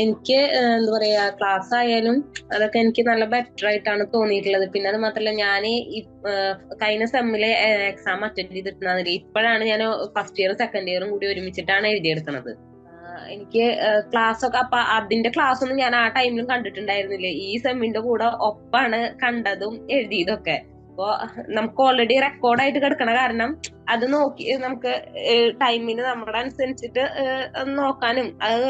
എനിക്ക് എന്താ പറയാ ക്ലാസ് ആയാലും അതൊക്കെ എനിക്ക് നല്ല ബെറ്റർ ആയിട്ടാണ് തോന്നിയിട്ടുള്ളത്. പിന്നെ അത് മാത്രല്ല ഞാൻ കഴിഞ്ഞ സെമ്മിലെ എക്സാം അറ്റൻഡ് ചെയ്തിട്ടുണ്ടെങ്കിൽ ഇപ്പോഴാണ് ഞാൻ ഫസ്റ്റ് ഇയറും സെക്കൻഡ് ഇയറും കൂടി ഒരുമിച്ചിട്ടാണ് എഴുതിയെടുക്കുന്നത്. എനിക്ക് ക്ലാസ് ഒക്കെ അപ്പൊ അതിന്റെ ക്ലാസ് ഒന്നും ഞാൻ ആ ടൈമിലും കണ്ടിട്ടുണ്ടായിരുന്നില്ല. ഈ സെമ്മിന്റെ കൂടെ ഒപ്പാണ് കണ്ടതും എഴുതിയതൊക്കെ അപ്പൊ നമുക്ക് ഓൾറെഡി റെക്കോർഡായിട്ട് കിടക്കണ കാരണം അത് നോക്കി നമുക്ക് ടൈമിന് നമ്മുടെ അനുസരിച്ചിട്ട് നോക്കാനും അത്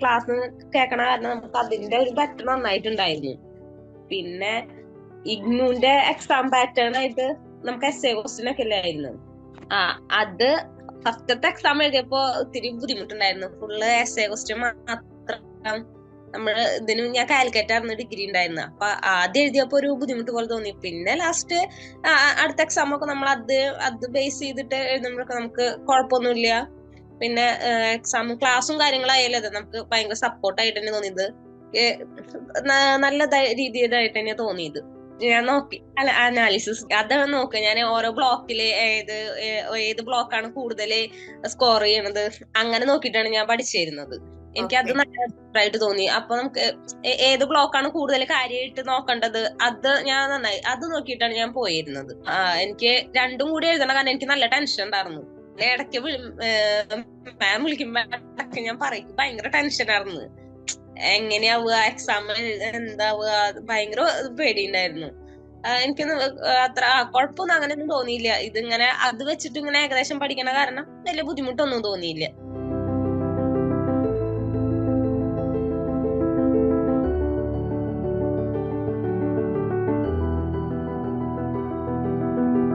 ക്ലാസ് കേൾക്കണ കാരണം നമുക്ക് അതിന്റെ ഒരു ബെറ്റർ നന്നായിട്ടുണ്ടായിരുന്നു. പിന്നെ ഇഗ്നുവിന്റെ എക്സാം പാറ്റേൺ ആയിട്ട് നമുക്ക് എസ് എ ക്വസ്റ്റ്യൻ ഒക്കെ ഇല്ലായിരുന്നു. ആ അത് ഫസ്റ്റത്തെ എക്സാം എഴുതിയപ്പോ ഒത്തിരി ബുദ്ധിമുട്ടുണ്ടായിരുന്നു. ഫുള്ള് എസ് എ ക്വസ്റ്റ്യൻ മാത്രം നമ്മൾ ഇതിന് ഞാൻ കാലിക്കറ്റ് ആയിരുന്നു ഡിഗ്രി ഉണ്ടായിരുന്നു അപ്പൊ ആദ്യം എഴുതിയപ്പോ ഒരു ബുദ്ധിമുട്ട് പോലെ തോന്നി. പിന്നെ ലാസ്റ്റ് അടുത്ത എക്സാം ഒക്കെ നമ്മൾ അത് അത് ബേസ് ചെയ്തിട്ട് എഴുതുമ്പോഴൊക്കെ നമുക്ക് കുഴപ്പമൊന്നുമില്ല. പിന്നെ എക്സാം ക്ലാസ്സും കാര്യങ്ങളായാലും അതെ നമുക്ക് ഭയങ്കര സപ്പോർട്ടായിട്ട് തന്നെ തോന്നിയത്. നല്ല രീതിയിലായിട്ട് തന്നെ തോന്നിയത്. ഞാൻ നോക്കി. അല്ല അനാലിസിസ് അതാണ് നോക്കുക ഞാൻ ഓരോ ബ്ലോക്കിൽ ഏത് ഏത് ബ്ലോക്കാണ് കൂടുതൽ സ്കോർ ചെയ്യണത്? അങ്ങനെ നോക്കിയിട്ടാണ് ഞാൻ പഠിച്ചിരുന്നത്. എനിക്ക് അത് നല്ല തോന്നി. അപ്പൊ നമുക്ക് ഏത് ബ്ലോക്കാണ് കൂടുതൽ കാര്യമായിട്ട് നോക്കേണ്ടത്? അത് ഞാൻ നന്നായി അത് നോക്കിയിട്ടാണ് ഞാൻ പോയിരുന്നത്. ആ എനിക്ക് രണ്ടും കൂടി എഴുതണ. കാരണം എനിക്ക് നല്ല ടെൻഷൻ ഉണ്ടായിരുന്നു. ഇടയ്ക്ക് മാം വിളിക്കുമ്പോ ഞാൻ പറയും ഭയങ്കര ടെൻഷൻ ആയിരുന്നു. എങ്ങനെയാവുക? എക്സാം എന്താവുക? ഭയങ്കര പേടിയുണ്ടായിരുന്നു. എനിക്ക് അത്ര കുഴപ്പമൊന്നും അങ്ങനെയൊന്നും തോന്നിയില്ല. ഇതിങ്ങനെ അത് വെച്ചിട്ട് ഇങ്ങനെ ഏകദേശം പഠിക്കണ കാരണം വലിയ ബുദ്ധിമുട്ടൊന്നും തോന്നിയില്ല.